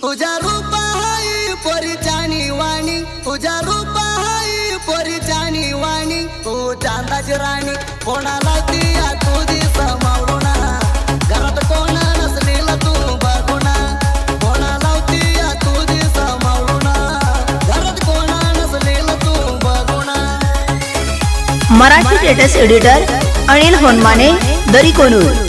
तुझ्या रूप हाई परिचानी वाणी. तुझ्या रूप हाई परिचानी वाणी. तू चांदाची राणी. कोणाला ती तुझी समावणा घरात कोण नसलेला तू बघुणा. कोणाला ती तुझी समावणा घरात कोण नसलेला तू बघुणा. Marathi latest editor Anil Honmane Darikonur.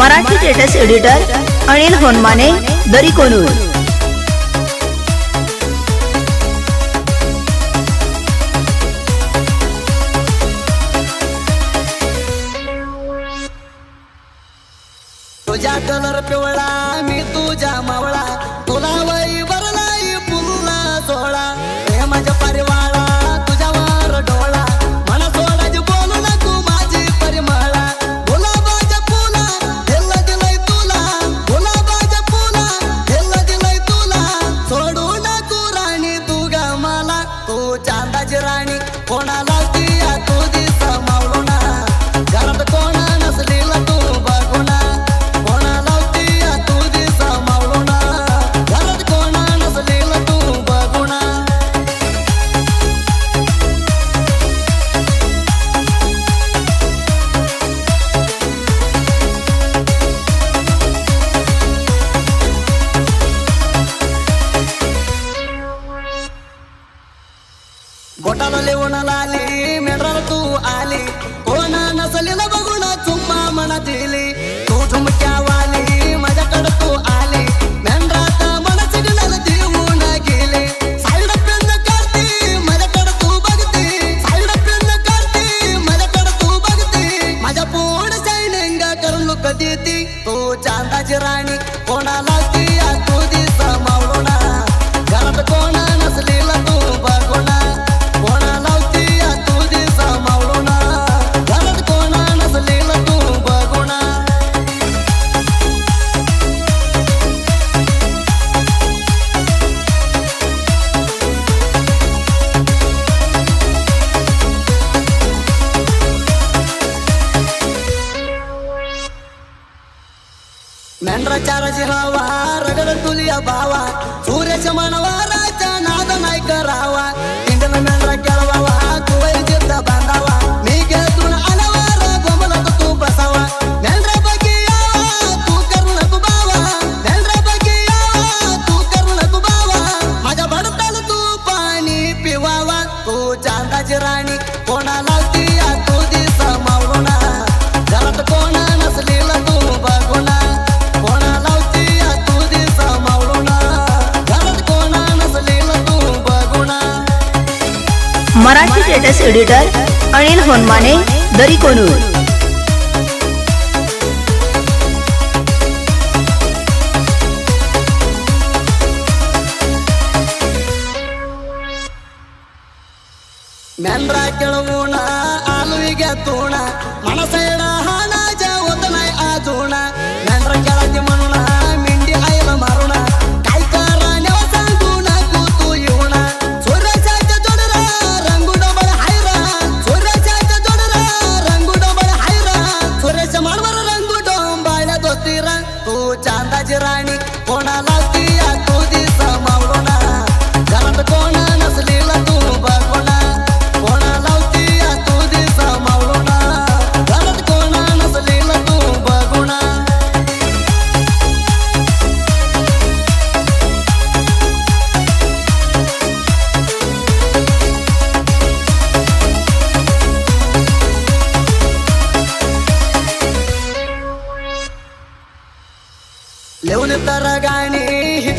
Marathi status editor Anil Honmane Darikonur तुझ्या कलर पिवळा मी तुझ्या मावळा. तुला राणी कोणाला ती तुझी बोटाला लिहून लाली तू आली. कोण नसलेला बघून चुप्पा दिली. तू माझ्याकडे तू आली. मेंढरात मला सिग्नल देऊन गेले. साईड करते माझ्याकडे तू बघते. साईड पेन करते माझ्याकडे तू बघते. माझ्या पोड शायनिंग करून लोक देते. तू चांदाची राणी कोणाला ती तुझी समावणा चाराची हवा रगड तुलिया भावा सूर्याच्या मनवाराचा नाद नाही करावा. Marathi status editor Anil Honmane Darikonur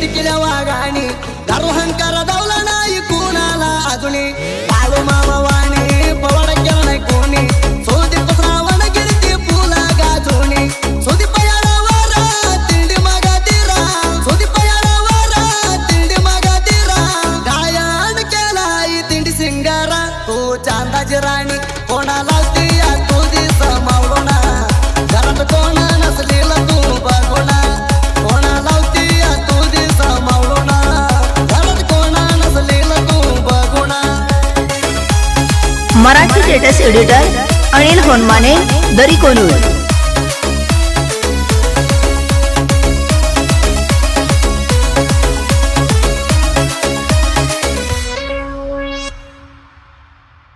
ಸಿಕ್ಕಿದವ ಗಾಣಿ latest status editor Anil Honmane Darikonur